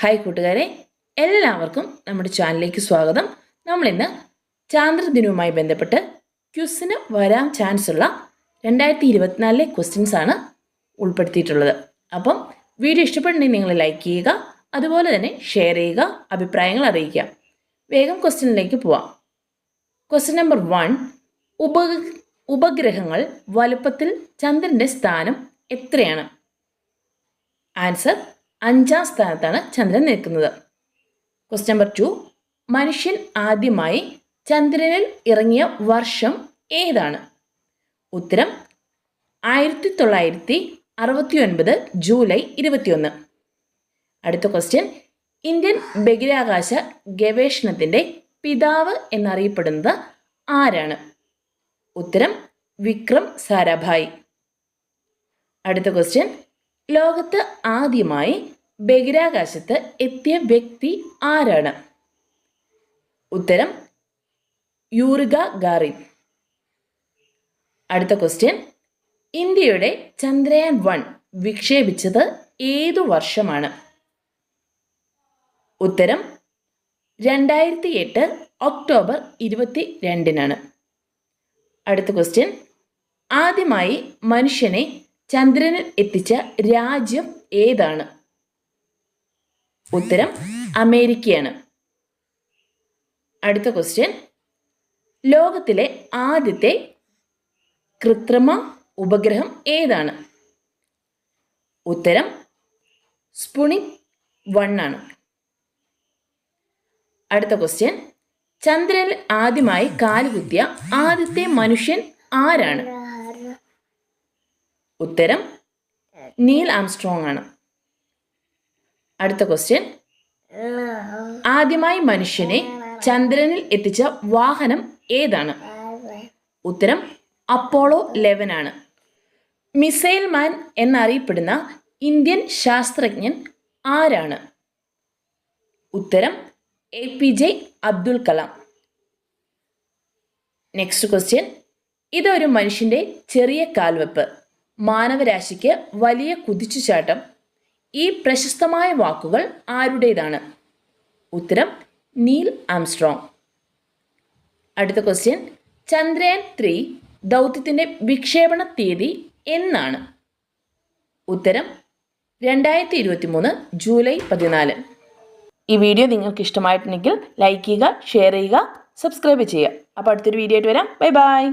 Hi കൂട്ടുകാരെ. എല്ലാവർക്കും നമ്മുടെ ചാനലിലേക്ക് സ്വാഗതം. നമ്മളിന്ന് ചാന്ദ്രദിനവുമായി ബന്ധപ്പെട്ട് ക്യുസിന് വരാൻ ചാൻസ് ഉള്ള രണ്ടായിരത്തി ഇരുപത്തിനാലിലെ ക്വസ്റ്റ്യൻസ് ആണ് ഉൾപ്പെടുത്തിയിട്ടുള്ളത്. അപ്പം വീഡിയോ ഇഷ്ടപ്പെടുന്നെങ്കിൽ നിങ്ങൾ ലൈക്ക് ചെയ്യുക അതുപോലെ തന്നെ ഷെയർ ചെയ്യുക അഭിപ്രായങ്ങൾ അറിയിക്കുക. വേഗം ക്വസ്റ്റ്യനിലേക്ക് പോവാം. ക്വസ്റ്റ്യൻ നമ്പർ വൺ ഉപ ഉപഗ്രഹങ്ങൾ വലുപ്പത്തിൽ ചന്ദ്രന്റെ സ്ഥാനം എത്രയാണ്? ആൻസർ അഞ്ചാം സ്ഥാനത്താണ് ചന്ദ്രൻ നിൽക്കുന്നത്. ക്വസ്റ്റ്യൻ നമ്പർ ടു മനുഷ്യൻ ആദ്യമായി ചന്ദ്രനിൽ ഇറങ്ങിയ വർഷം ഏതാണ്? ഉത്തരം ആയിരത്തി തൊള്ളായിരത്തി അറുപത്തി ഒൻപത് ജൂലൈ ഇരുപത്തിയൊന്ന്. അടുത്ത ക്വസ്റ്റ്യൻ ഇന്ത്യൻ ബഹിരാകാശ ഗവേഷണത്തിന്റെ പിതാവ് എന്നറിയപ്പെടുന്നത് ആരാണ്? ഉത്തരം വിക്രം സാരാഭായ്. അടുത്ത ക്വസ്റ്റ്യൻ ലോകത്ത് ആദ്യമായി ബഹിരാകാശത്ത് എത്തിയ വ്യക്തി ആരാണ്? ഉത്തരം യൂറിക ഗാറിൻ. അടുത്ത ക്വസ്റ്റ്യൻ ഇന്ത്യയുടെ ചന്ദ്രയാൻ വൺ വിക്ഷേപിച്ചത് ഏതു വർഷമാണ്? ഉത്തരം രണ്ടായിരത്തി എട്ട് ഒക്ടോബർ ഇരുപത്തി രണ്ടിനാണ് അടുത്ത ക്വസ്റ്റ്യൻ ആദ്യമായി മനുഷ്യനെ ചന്ദ്രനിൽ എത്തിച്ച രാജ്യം ഏതാണ്? ഉത്തരം അമേരിക്കയാണ്. അടുത്ത ക്വസ്റ്റ്യൻ ലോകത്തിലെ ആദ്യത്തെ കൃത്രിമ ഉപഗ്രഹം ഏതാണ്? ഉത്തരം സ്പുണിക് വൺ ആണ്. അടുത്ത ക്വസ്റ്റ്യൻ ചന്ദ്രനിൽ ആദ്യമായി കാലുകുത്തിയ ആദ്യത്തെ മനുഷ്യൻ ആരാണ്? ഉത്തരം നീൽ ആംസ്ട്രോങ് ആണ്. അടുത്ത ക്വസ്റ്റ്യൻ ആദ്യമായി മനുഷ്യനെ ചന്ദ്രനിൽ എത്തിച്ച വാഹനം ഏതാണ്? ഉത്തരം അപ്പോളോ ലെവൻ ആണ്. മിസൈൽ മാൻ എന്നറിയപ്പെടുന്ന ഇന്ത്യൻ ശാസ്ത്രജ്ഞൻ ആരാണ്? ഉത്തരം A P J Abdul Kalam. Next question ഇതൊരു മനുഷ്യന്റെ ചെറിയ കാൽവെപ്പ്. മാനവരാശിക്ക് വലിയ കുതിച്ചുചാട്ടം. ഈ പ്രശസ്തമായ വാക്കുകൾ ആരുടേതാണ്? ഉത്തരം നീൽ ആംസ്ട്രോങ്. അടുത്ത ക്വസ്റ്റ്യൻ ചന്ദ്രയാൻ ത്രീ ദൗത്യത്തിന്റെ വിക്ഷേപണ തീയതി എന്നാണ്. ഉത്തരം രണ്ടായിരത്തി ഇരുപത്തി മൂന്ന് ജൂലൈ പതിനാല്. ഈ വീഡിയോ നിങ്ങൾക്ക് ഇഷ്ടമായിട്ടുണ്ടെങ്കിൽ ലൈക്ക് ചെയ്യുക ഷെയർ ചെയ്യുക സബ്സ്ക്രൈബ് ചെയ്യുക. അപ്പോൾ അടുത്തൊരു വീഡിയോ ആയിട്ട് വരാം. Bye bye.